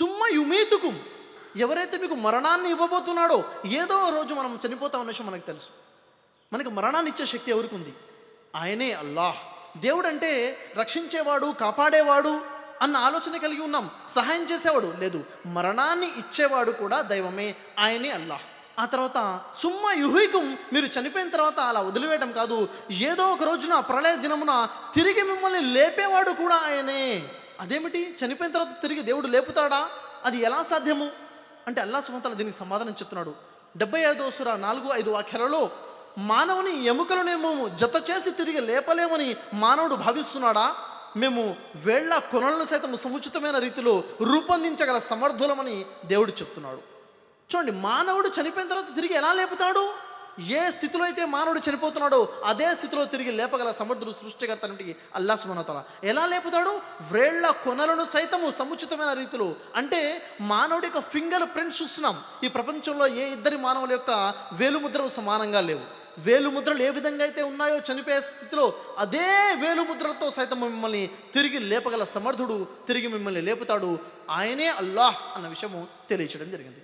సుమ్మ యుమీతుకు. ఎవరైతే మీకు మరణాన్ని ఇవ్వబోతున్నాడో ఏదో రోజు మనం చనిపోతాం అనే విషయం మనకు తెలుసు. మనకి మరణాన్ని ఇచ్చే శక్తి ఎవరికి ఉంది ఆయనే అల్లాహ్. దేవుడు అంటే రక్షించేవాడు కాపాడేవాడు అన్న ఆలోచన కలిగి ఉన్నాం. సహాయం చేసేవాడు లేదు. మరణాన్ని ఇచ్చేవాడు కూడా దైవమే ఆయనే అల్లాహ్. ఆ తర్వాత సుమ్మ యుహికం మీరు చనిపోయిన తర్వాత అలా వదిలివేయడం కాదు. ఏదో ఒక రోజున ప్రళయ దినమున తిరిగి మిమ్మల్ని లేపేవాడు కూడా ఆయనే. అదేమిటి? చనిపోయిన తర్వాత తిరిగి దేవుడు లేపుతాడా? అది ఎలా సాధ్యము? అంటే అల్లా సుమంతల దీనికి సమాధానం చెప్తున్నాడు. డెబ్బై ఐదో సుర నాలుగు ఐదు వాక్యాలలో మానవుని ఎముకలనేమో జత చేసి తిరిగి లేపలేమని మానవుడు భావిస్తున్నాడా? మేము వేళ్ళ కొనలను సైతం సముచితమైన రీతిలో రూపొందించగల సమర్థులమని దేవుడు చెప్తున్నాడు. చూడండి మానవుడు చనిపోయిన తర్వాత తిరిగి ఎలా లేపుతాడు? ఏ స్థితిలో అయితే మానవుడు చనిపోతున్నాడో అదే స్థితిలో తిరిగి లేపగల సమర్థుడు సృష్టికర్త నుండి అల్లా సుమనతల ఎలా లేపుతాడు? వ్రేళ్ళ కొనలను సైతము సముచితమైన రీతిలో. అంటే మానవుడి యొక్క ఫింగర్ ప్రింట్స్ చూస్తున్నాం. ఈ ప్రపంచంలో ఏ ఇద్దరి మానవుల యొక్క వేలుముద్రలు సమానంగా లేవు. వేలుముద్రలు ఏ విధంగా అయితే ఉన్నాయో చనిపోయే స్థితిలో అదే వేలుముద్రలతో సైతం మిమ్మల్ని తిరిగి లేపగల సమర్థుడు తిరిగి మిమ్మల్ని లేపుతాడు. ఆయనే అల్లాహ్ అన్న విషయము తెలియచేయడం జరిగింది.